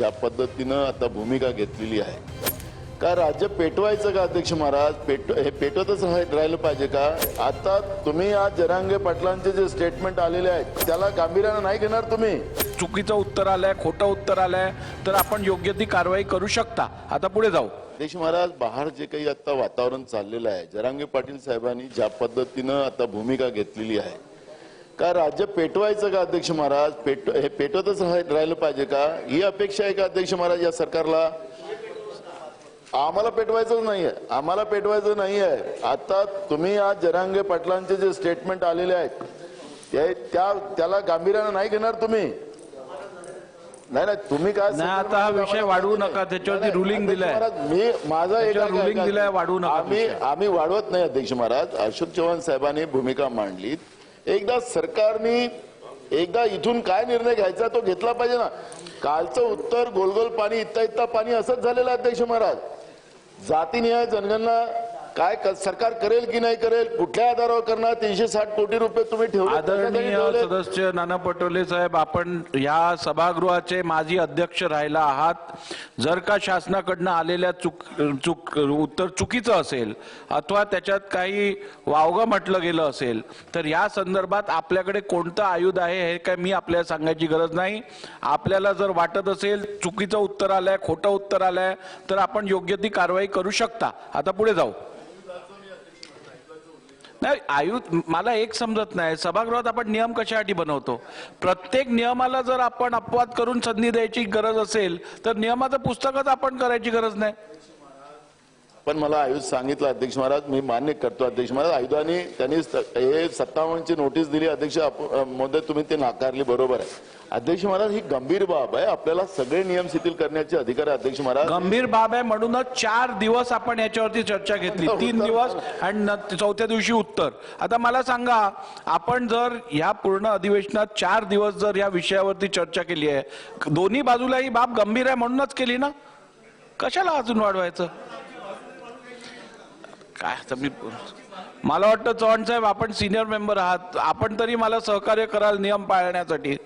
ज्या पद्धतीनं आता भूमिका घेतलेली आहे. का राज्य पेटवायचं का अध्यक्ष महाराज? पेट हे पेटवतच राह- राहिलं पाहिजे का? आता तुम्ही आज जरांगे पाटलांचे जे स्टेटमेंट आलेले आहेत त्याला गांभीर्यानं नाही घेणार तुम्ही? चुकीचं उत्तर आलंय खोटं उत्तर आलंय तर आपण योग्य ती कारवाई करू शकता. आता पुढे जाऊ. अध्यक्ष महाराज बाहेर जे काही आता वातावरण चाललेलं आहे जरांगे पाटील साहेबांनी ज्या पद्धतीनं आता भूमिका घेतलेली आहे का राज्य पेटवायचं का अध्यक्ष महाराज? पेट हे पेटवतच राह- राहिलं पाहिजे का? ही अपेक्षा आहे का अध्यक्ष महाराज या सरकारला? आम्हाला पेटवायचंच नाहीये आम्हाला पेटवायचं नाहीये आता तुम्ही आज जरांगे पाटलांचे जे स्टेटमेंट आलेले आहेत ते त्या त्याला गांभीर्यानं नाही घेणार तुम्ही? नाही नाही तुम्ही काय नाही, आता हा विषय वाढवू नका. त्याच्यावरती नाही, नाही, अध्यक्ष दिलंय. मी माझा एक ऐका- दिलंय, वाढवू नका आम्ही. आम्ही वाढवत नाही अध्यक्ष महाराज. अशोक चव्हाण साहेबांनी भूमिका मांडली एकदा सरकारने एकदा इथून काय निर्णय घ्यायचा तो घेतला पाहिजे ना. कालचं उत्तर गोलगोल पाणी इत्ता इत्ता पाणी असंच झालेलं आहे, अध्यक्ष महाराज. जातीनिहाय जनगणना काय सरकार करेल की नाही करेल? कुठल्या आधारावर करणार? तीनशे साठ कोटी रुपये तुम्ही ठेवले आदरणीय? सदस्य नाना पटोले साहेब आपण या सभागृहाचे माजी अध्यक्ष राहिला आहात. जर का शासनाकडनं आलेल्या चुक चुक उत्तर चुकीचं असेल अथवा त्याच्यात काही वावगं म्हटलं गेलं असेल तर या संदर्भात आपल्याकडे कोणतं आयुध आहे हे काय मी आपल्याला सांगायची गरज नाही. आपल्याला जर वाटत असेल चुकीचं उत्तर आलंय खोटं उत्तर आलंय तर आपण योग्य ती कारवाई करू शकता. आता पुढे जाऊ. नाही आयु मला एक समजत नाही. सभागृहात आपण नियम कशासाठी बनवतो? प्रत्येक नियमाला जर आपण अपवाद करून संधी द्यायची गरज असेल तर नियमाचं पुस्तकच आपण करायची गरज नाही. पण मला आयुध सांगितलं अध्यक्ष महाराज मी मान्य करतो अध्यक्ष महाराज. आयुधाने त्यांनी हे सत्तावन्नची नोटीस दिली अध्यक्ष महोदय तुम्ही ते नाकारली बरोबर आहे. अध्यक्ष महाराज ही गंभीर बाब आहे. आपल्याला सगळे नियम शिथिल करण्याचे अधिकार आहे अध्यक्ष महाराज. गंभीर बाब आहे म्हणूनच चार दिवस आपण याच्यावरती चर्चा घेतली. तीन दिवस आणि चौथ्या दिवशी उत्तर. आता मला सांगा आपण जर या पूर्ण अधिवेशनात चार दिवस जर या विषयावरती चर्चा केली आहे दोन्ही बाजूला ही बाब गंभीर आहे म्हणूनच केली ना? कशाला अजून वाढवायचं? काय आता मी मला वाटतं चव्हाण साहेब आपण सिनियर मेंबर आहात. आपण तरी मला सहकार्य कराल नियम पाळण्यासाठी.